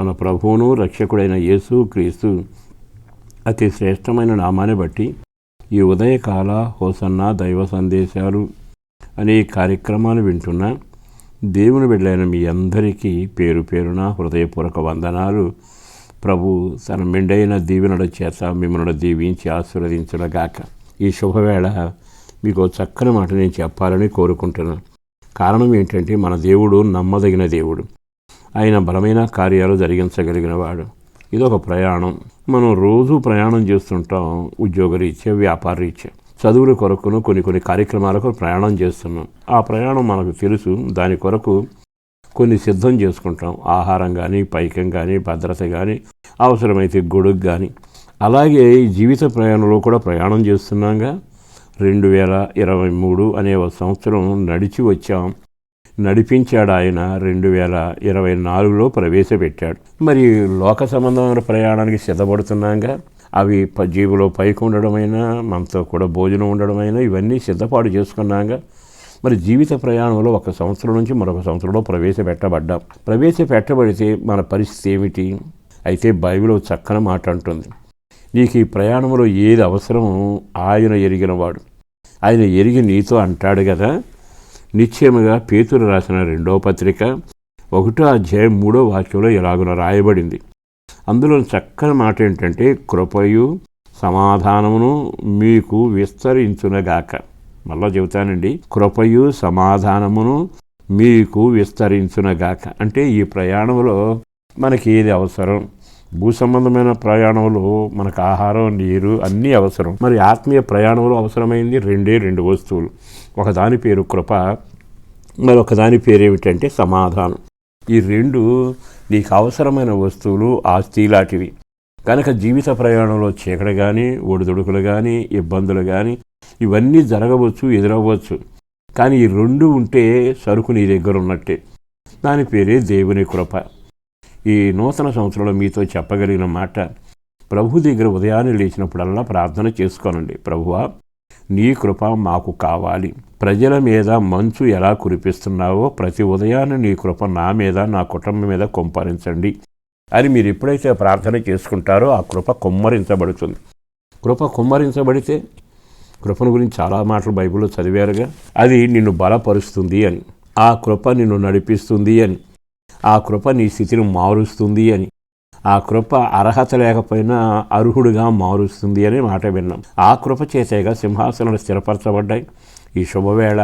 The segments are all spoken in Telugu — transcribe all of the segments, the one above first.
మన ప్రభువును రక్షకుడైన యేసు క్రీస్తు అతి శ్రేష్టమైన నామాన్ని బట్టి ఈ ఉదయకాల హోసన్న దైవ సందేశాలు అనే కార్యక్రమాలు వింటున్న దేవుని బిడ్డలైన మీ అందరికీ పేరు పేరున హృదయపూర్వక వందనాలు. ప్రభు తన మెండైన దీవెనల చేత మిమ్మల్ని దీవించి ఆశీర్వదించడగాక ఈ శుభవేళ మీకు చక్కని మాట నేను చెప్పాలని కోరుకుంటున్నాను కారణం ఏంటంటే మన దేవుడు నమ్మదగిన దేవుడు. ఆయన బలమైన కార్యాలు జరిగించగలిగినవాడు. ఇదొక ప్రయాణం. మనం రోజు ప్రయాణం చేస్తుంటాం ఉద్యోగరీత్యా వ్యాపారరీత్యా. చదువుల కొరకును కొన్ని కొన్ని కార్యక్రమాలకు ప్రయాణం చేస్తున్నాం. ఆ ప్రయాణం మనకు తెలుసు. దాని కొరకు కొన్ని సిద్ధం చేసుకుంటాం. ఆహారం కానీ పైకం కానీ భద్రత కానీ అవసరమైతే గొడుగు కానీ అలాగే ఈ జీవిత ప్రయాణంలో కూడా ప్రయాణం చేస్తున్నాగా. రెండు వేల ఇరవై మూడు అనే ఒక సంవత్సరం నడిచి వచ్చాం. నడిపించాడు ఆయన రెండు వేల ఇరవై నాలుగులో ప్రవేశపెట్టాడు. మరి లోక సంబంధమైన ప్రయాణానికి సిద్ధపడుతున్నాగా? అవి ప- జీబులో పైకి ఉండడమైనా మనతో కూడా భోజనం ఉండడమైనా ఇవన్నీ సిద్ధపాటు చేసుకున్నాగా? మరి జీవిత ప్రయాణంలో ఒక సంవత్సరం నుంచి మరొక సంవత్సరంలో ప్రవేశపెట్టబడ్డాం. ప్రవేశపెట్టబడితే మన పరిస్థితి ఏమిటి? అయితే బైబిల్ చక్కని మాట అంటుంది. నీకు ఈ ప్రయాణంలో ఏది అవసరమో ఆయన ఎరిగినవాడు. ఆయన ఎరిగి నీతో అంటాడు కదా నిశ్చయముగా పేతురు రాసిన రెండవ పత్రిక ఒకటో అధ్యాయం మూడో వాక్యంలో ఇలాగున రాయబడింది. అందులో చక్కని మాట ఏంటంటే కృపయు సమాధానమును మీకు విస్తరించునగాక. మళ్ళా చెబుతానండి కృపయు సమాధానమును మీకు విస్తరించునగాక. అంటే ఈ ప్రయాణంలో మనకి ఏది అవసరం? భూ సంబంధమైన ప్రయాణంలో మనకు ఆహారం నీరు అన్నీ అవసరం. మరి ఆత్మీయ ప్రయాణంలో అవసరమైంది రెండే రెండు వస్తువులు. ఒకదాని పేరు కృప మరొక దాని పేరు ఏమిటంటే సమాధానం. ఈ రెండు నీకు అవసరమైన వస్తువులు ఆస్తి లాంటివి. కనుక జీవిత ప్రయాణంలో చీకటి కానీ ఒడిదుడుకులు కానీ ఇబ్బందులు కానీ ఇవన్నీ జరగవచ్చు ఎదురవ్వచ్చు. కానీ ఈ రెండు ఉంటే సరుకు నీ దగ్గర ఉన్నట్టే. దాని పేరే దేవుని కృప. ఈ నూతన సంవత్సరంలో మీతో చెప్పగలిగిన మాట ప్రభు దగ్గర ఉదయాన్నే లేచినప్పుడల్లా ప్రార్థన చేసుకోనండి. ప్రభువా నీ కృప మాకు కావాలి. ప్రజల మీద మంచు ఎలా కురిపిస్తున్నావో ప్రతి ఉదయాన్నే నీ కృప నా మీద నా కుటుంబం మీద కుమ్మరించండి అని మీరు ఎప్పుడైతే ప్రార్థన చేసుకుంటారో ఆ కృప కుమ్మరించబడుతుంది. కృప కుమ్మరించబడితే కృపను గురించి చాలా మాటలు బైబిల్లో చదివారుగా అది నిన్ను బలపరుస్తుంది అని. ఆ కృప నిన్ను నడిపిస్తుంది అని. ఆ కృప నీ స్థితిని మారుస్తుంది అని. ఆ కృప అర్హత లేకపోయినా అర్హుడుగా మారుస్తుంది అనే మాట విన్నాం. ఆ కృప చేసేగా సింహాసనాలు స్థిరపరచబడ్డాయి. ఈ శుభవేళ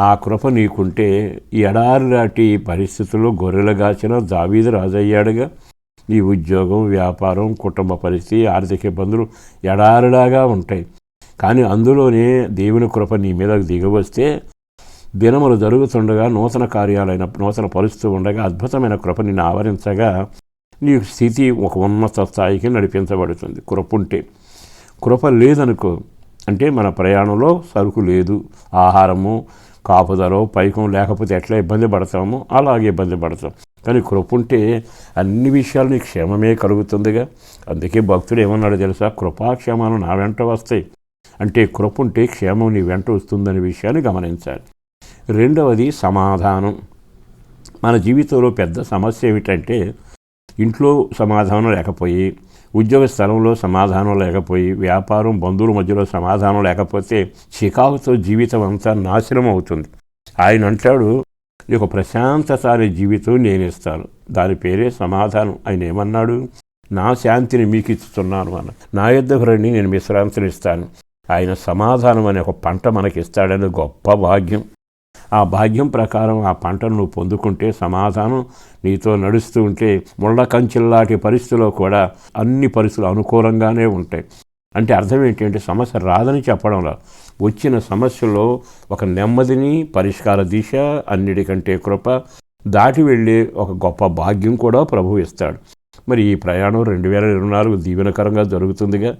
ఆ కృప నీకుంటే ఎడారి లాంటి పరిస్థితుల్లో గొర్రెలు గాచిన దావీదు రాజయ్యాడుగా. నీ ఉద్యోగం వ్యాపారం కుటుంబ పరిస్థితి ఆర్థిక ఇబ్బందులు ఎడారిలాగా ఉంటాయి. కానీ అందులోనే దేవుని కృప నీ మీద దిగవస్తే దినములు జరుగుతుండగా నూతన కార్యాలైన నూతన పరుస్తూ ఉండగా అద్భుతమైన కృప నిన్ను ఆవరించగా నీ స్థితి ఒక ఉన్నత స్థాయికి నడిపించబడుతుంది. కృప ఉంటే కృప లేదనుకో అంటే మన ప్రయాణంలో సరుకు లేదు ఆహారము కాపుదలో పైకం లేకపోతే ఎట్లా ఇబ్బంది పడతామో అలాగే ఇబ్బంది పడతాం. కానీ కృప ఉంటే అన్ని విషయాలు నీకు క్షేమమే కలుగుతుందిగా. అందుకే భక్తుడు ఏమన్నాడు తెలుసా? కృపాక్షేమాలు నా వెంట వస్తాయి. అంటే కృప ఉంటే క్షేమం నీ వెంట వస్తుందనే విషయాన్ని గమనించాలి. రెండవది సమాధానం. మన జీవితంలో పెద్ద సమస్య ఏమిటంటే ఇంట్లో సమాధానం లేకపోయి ఉద్యోగ స్థలంలో సమాధానం లేకపోయి వ్యాపారం బంధువుల మధ్యలో సమాధానం లేకపోతే చికాకుతో జీవితం అంతా నాశనం అవుతుంది. ఆయన అంటాడు నీకు ప్రశాంతత అనే జీవితం నేను ఇస్తాను. దాని పేరే సమాధానం. ఆయన ఏమన్నాడు నా శాంతిని మీకు ఇస్తున్నాను అన్న. నా యుద్ధకు రండి నేను విశ్రాంతిని ఇస్తాను ఆయన సమాధానం అనే ఒక పంట మనకి ఇస్తాడని గొప్ప భాగ్యం. ఆ భాగ్యం ప్రకారం ఆ పంటను నువ్వు పొందుకుంటే సమాధానం నీతో నడుస్తూ ఉంటే ముళ్ళ కంచెల్లాంటి పరిస్థితుల్లో కూడా అన్ని పరిస్థితులు అనుకూలంగానే ఉంటాయి. అంటే అర్థం ఏంటంటే సమస్య రాదని చెప్పడంలో వచ్చిన సమస్యలో ఒక నెమ్మదిని పరిష్కార దిశ అన్నిటికంటే కృప దాటి వెళ్ళే ఒక గొప్ప భాగ్యం కూడా ప్రభు ఇస్తాడు. మరి ఈ ప్రయాణం రెండు వేల ఇరవై నాలుగు దీవెనకరంగా జరుగుతుందిగా.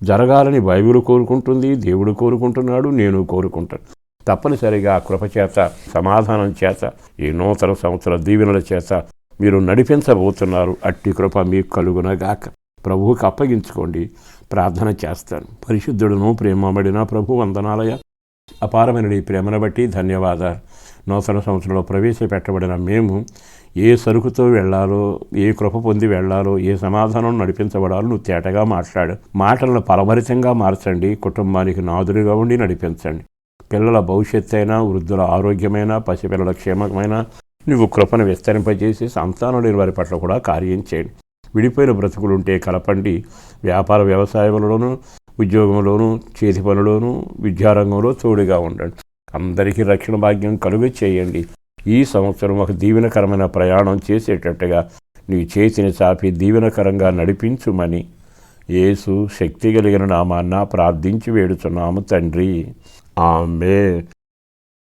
జరగాలని బైబిల్ కోరుకుంటుంది దేవుడు కోరుకుంటున్నాడు నేను కోరుకుంటాను. తప్పనిసరిగా కృపచేత కృప చేత సమాధానం చేత ఈ నూతన సంవత్సర దీవెనల చేత మీరు నడిపించబోతున్నారు. అట్టి కృప మీకు కలుగునగాక ప్రభువుకి అప్పగించుకోండి. ప్రార్థన చేస్తాను. పరిశుద్ధుడును ప్రేమబడిన ప్రభు వందనాలయ. అపారమైన నీ ప్రేమను బట్టి ధన్యవాదాలు. నూతన సంవత్సరంలో ప్రవేశపెట్టబడిన మేము ఏ సరుకుతో వెళ్ళాలో ఏ కృప పొంది వెళ్ళాలో ఏ సమాధానం నడిపించబడాలో నువ్వు తేటగా మాట్లాడు. మాటలను పరభరితంగా మార్చండి. కుటుంబానికి నాదురుగా ఉండి నడిపించండి. పిల్లల భవిష్యత్తు అయినా వృద్ధుల ఆరోగ్యమైన పసిపిల్లల క్షేమమైన నువ్వు కృపను విస్తరింపజేసి సంతానం లేని వారి పట్ల కూడా కార్యం చేయండి. విడిపోయిన బ్రతుకులుంటే కలపండి. వ్యాపార వ్యవసాయంలోనూ ఉద్యోగంలోనూ చేతి పనులోనూ విద్యారంగంలో తోడుగా ఉండండి. అందరికీ రక్షణ భాగ్యం కలుగు చేయండి. ఈ సంవత్సరం ఒక దీవెనకరమైన ప్రయాణం చేసేటట్టుగా నీ చేతిని చాపి దీవెనకరంగా నడిపించుమని యేసు శక్తి కలిగిన నామాన్న ప్రార్థించి వేడుచున్నాము తండ్రి. ఆమె